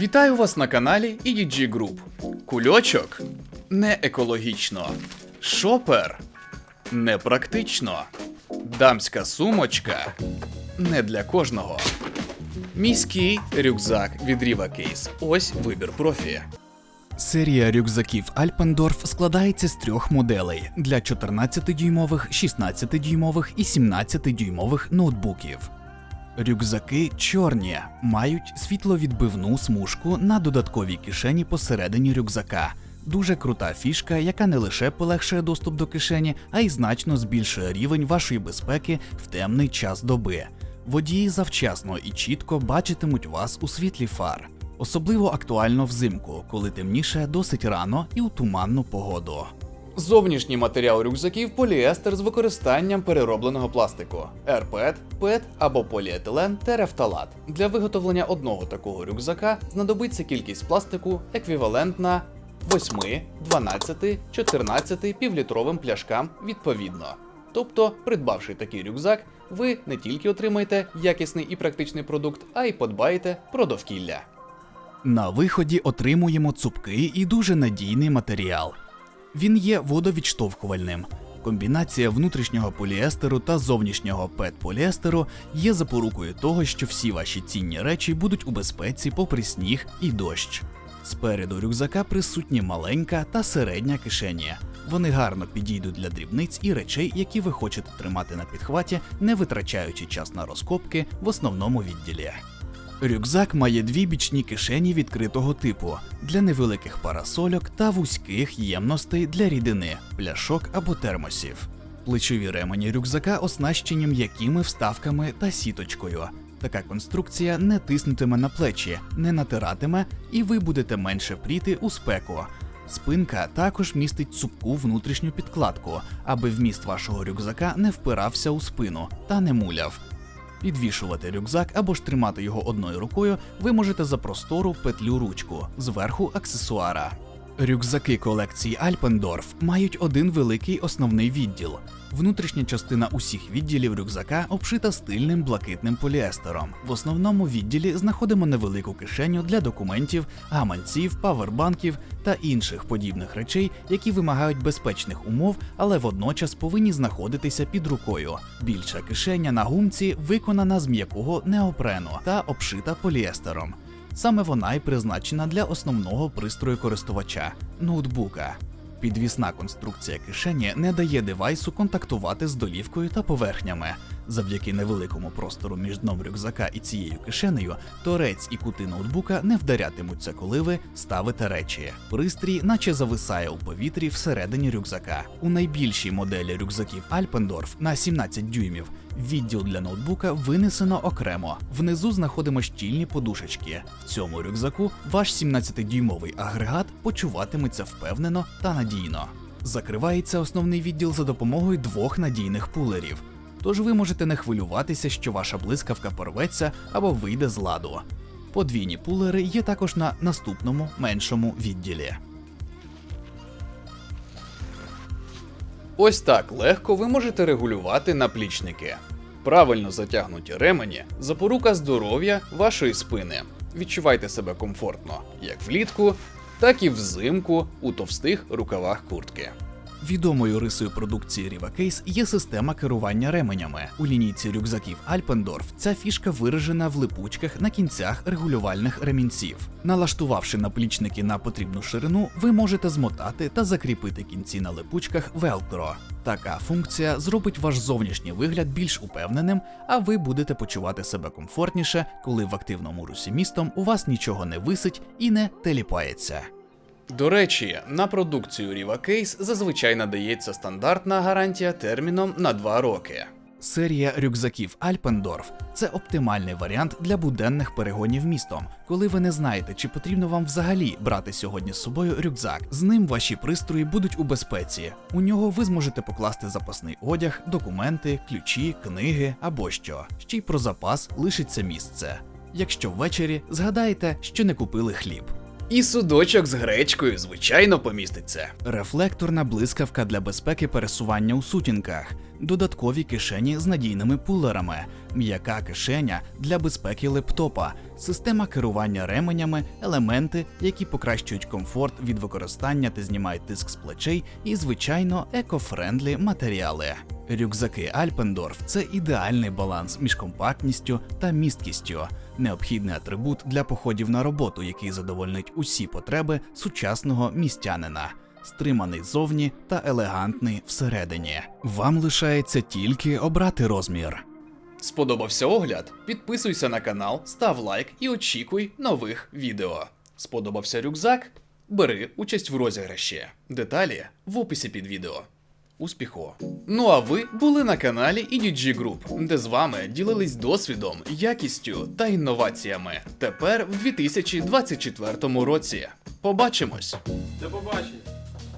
Вітаю вас на каналі EDG Group. Кульочок не екологічно. Шопер непрактично. Дамська сумочка не для кожного. Міський рюкзак від Riva Case. Ось вибір профі. Серія рюкзаків Alpendorf складається з трьох моделей для 14-дюймових, 16-дюймових і 17-дюймових ноутбуків. Рюкзаки чорні, мають світловідбивну смужку на додатковій кишені посередині рюкзака. Дуже крута фішка, яка не лише полегшує доступ до кишені, а й значно збільшує рівень вашої безпеки в темний час доби. Водії завчасно і чітко бачитимуть вас у світлі фар. Особливо актуально взимку, коли темніше досить рано і у туманну погоду. Зовнішній матеріал рюкзаків поліестер з використанням переробленого пластику, РПЕТ, ПЕТ або поліетилен терефталат. Для виготовлення одного такого рюкзака знадобиться кількість пластику еквівалентна 8, 12, 14 півлітровим пляшкам відповідно. Тобто, придбавши такий рюкзак, ви не тільки отримаєте якісний і практичний продукт, а й подбаєте про довкілля. На виході отримуємо цупкий і дуже надійний матеріал. Він є водовідштовхувальним. Комбінація внутрішнього поліестеру та зовнішнього пет-поліестеру є запорукою того, що всі ваші цінні речі будуть у безпеці попри сніг і дощ. Спереду рюкзака присутні маленька та середня кишені. Вони гарно підійдуть для дрібниць і речей, які ви хочете тримати на підхваті, не витрачаючи час на розкопки в основному відділі. Рюкзак має дві бічні кишені відкритого типу для невеликих парасольок та вузьких ємностей для рідини, пляшок або термосів. Плечові ремені рюкзака оснащені м'якими вставками та сіточкою. Така конструкція не тиснутиме на плечі, не натиратиме, і ви будете менше пріти у спеку. Спинка також містить цупку внутрішню підкладку, аби вміст вашого рюкзака не впирався у спину та не муляв. Підвішувати рюкзак або ж тримати його одною рукою ви можете за простору петлю ручку зверху аксесуара. Рюкзаки колекції Alpendorf мають один великий основний відділ. Внутрішня частина усіх відділів рюкзака обшита стильним блакитним поліестером. В основному відділі знаходимо невелику кишеню для документів, гаманців, павербанків та інших подібних речей, які вимагають безпечних умов, але водночас повинні знаходитися під рукою. Більша кишеня на гумці виконана з м'якого неопрену та обшита поліестером. Саме вона й призначена для основного пристрою користувача ноутбука. Підвісна конструкція кишені не дає девайсу контактувати з долівкою та поверхнями. Завдяки невеликому простору між дном рюкзака і цією кишенею, торець і кути ноутбука не вдарятимуться, коли ви ставите речі. Пристрій, наче зависає у повітрі всередині рюкзака. У найбільшій моделі рюкзаків Alpendorf на 17 дюймів відділ для ноутбука винесено окремо. Внизу знаходимо щільні подушечки. В цьому рюкзаку ваш 17-дюймовий агрегат почуватиметься впевнено та надійно. Закривається основний відділ за допомогою двох надійних пулерів. Тож ви можете не хвилюватися, що ваша блискавка порветься або вийде з ладу. Подвійні пулери є також на наступному меншому відділі. Ось так легко ви можете регулювати наплічники. Правильно затягнуті ремені запорука здоров'я вашої спини. Відчувайте себе комфортно як влітку, так і взимку у товстих рукавах куртки. Відомою рисою продукції Case є система керування ременями. У лінійці рюкзаків Alpendorf ця фішка виражена в липучках на кінцях регулювальних ремінців. Налаштувавши наплічники на потрібну ширину, ви можете змотати та закріпити кінці на липучках Velcro. Така функція зробить ваш зовнішній вигляд більш упевненим, а ви будете почувати себе комфортніше, коли в активному русі містом у вас нічого не висить і не теліпається. До речі, на продукцію Riva Case зазвичай надається стандартна гарантія терміном на 2 роки. Серія рюкзаків Alpendorf – це оптимальний варіант для буденних перегонів містом, коли ви не знаєте, чи потрібно вам взагалі брати сьогодні з собою рюкзак. З ним ваші пристрої будуть у безпеці. У нього ви зможете покласти запасний одяг, документи, ключі, книги або що. Ще й про запас лишиться місце. Якщо ввечері згадаєте, що не купили хліб. І судочок з гречкою, звичайно, поміститься. Рефлекторна блискавка для безпеки пересування у сутінках, додаткові кишені з надійними пулерами, м'яка кишеня для безпеки лептопа, система керування ременями, елементи, які покращують комфорт від використання та знімають тиск з плечей, і, звичайно, екофрендлі матеріали. Рюкзаки Альпендорф це ідеальний баланс між компактністю та місткістю, необхідний атрибут для походів на роботу, який задовольнить усі потреби сучасного містянина. Стриманий зовні та елегантний всередині. Вам лишається тільки обрати розмір. Сподобався огляд? Підписуйся на канал, став лайк і очікуй нових відео. Сподобався рюкзак? Бери участь в розіграші. Деталі в описі під відео. Успіху! Ну а ви були на каналі EDG Group, де з вами ділились досвідом, якістю та інноваціями. Тепер в 2024 році. Побачимось! До побачення.